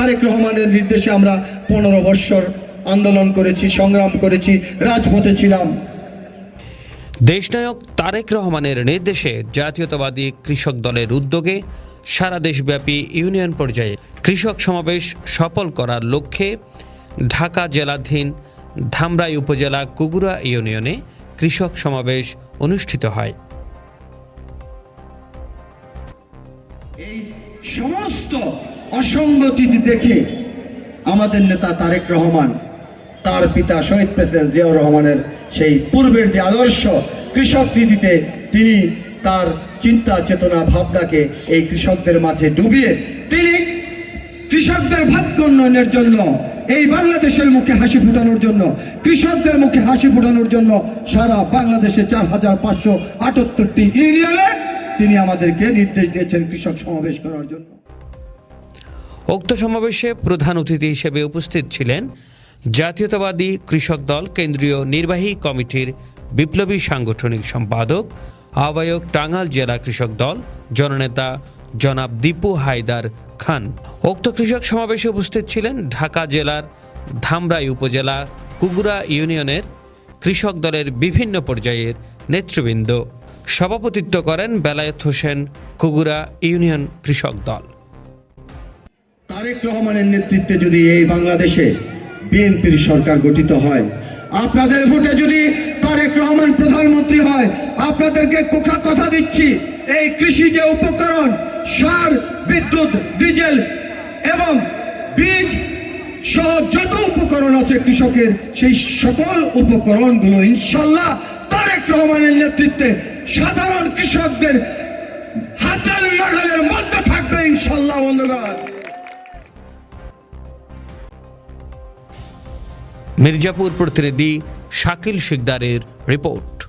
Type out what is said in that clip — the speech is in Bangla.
তারেক রহমানের নির্দেশে আমরা পনেরো বৎসর আন্দোলন করেছি সংগ্রাম করেছি রাজপথে ছিলাম। দেশনায়ক তারেক রহমানের নির্দেশে জাতীয়তাবাদী কৃষক দলের উদ্যোগে সারা দেশব্যাপী ইউনিয়ন পর্যায়ে কৃষক সমাবেশ সফল করার লক্ষ্যে ঢাকা জেলাধীন ধামরাই উপজেলা কুগুরা ইউনিয়নে কৃষক সমাবেশ অনুষ্ঠিত হয়। এই সমস্ত অসঙ্গতি দেখে আমাদের নেতা তারেক রহমান, তার পিতা শহীদ প্রেসিডেন্ট জিয়াউর রহমানের সেই পূর্বের যে আদর্শ কৃষক নীতিতে তিনি তার চিন্তা, চেতনা, ভাবনাকে এই কৃষকদের মাঝে ডুবিয়ে তিনি কৃষকদের ভাগ্য উন্নয়নের জন্য, এই বাংলাদেশের মুখে হাসি ফুটানোর জন্য, কৃষকদের মুখে হাসি ফুটানোর জন্য সারা বাংলাদেশে চার হাজার পাঁচশো আটাত্তরটি ইউনিয়নে তিনি আমাদেরকে নির্দেশ দিয়েছেন কৃষক সমাবেশ করার জন্য। উক্ত সমাবেশে প্রধান অতিথি হিসেবে উপস্থিত ছিলেন জাতীয়তাবাদী কৃষক দল কেন্দ্রীয় নির্বাহী কমিটির বিপ্লবী সাংগঠনিক সম্পাদক, আহ্বায়ক টাঙ্গাল জেলা কৃষক দল, জননেতা জনাব দীপু হায়দার খান। উক্ত কৃষক সমাবেশে উপস্থিত ছিলেন ঢাকা জেলার ধামরাই উপজেলা কুগুরা ইউনিয়নের কৃষক দলের বিভিন্ন পর্যায়ের নেতৃবৃন্দ। সভাপতিত্ব করেন বেলায়েত হোসেন কুগুরা ইউনিয়ন কৃষক দল। তারেক রহমানের নেতৃত্বে যদি এই বাংলাদেশে বিএনপির সরকার গঠিত হয়, আপনাদের ভোটে যদি তারেক রহমান প্রধানমন্ত্রী হয়, আপনাদেরকে কোকা কথা দিচ্ছি, এই কৃষি যে উপকরণ, সার, বিদ্যুৎ, ডিজেল এবং বীজ সহ যত উপকরণ আছে কৃষকের, সেই সকল উপকরণগুলো ইনশাল্লাহ তারেক রহমানের নেতৃত্বে সাধারণ কৃষকদের হাতের নাগালের মধ্যে থাকবে ইনশাল্লাহ, বন্ধুগণ। মির্জাপুর প্রতিনিধি শাকিল শিকদারের রিপোর্ট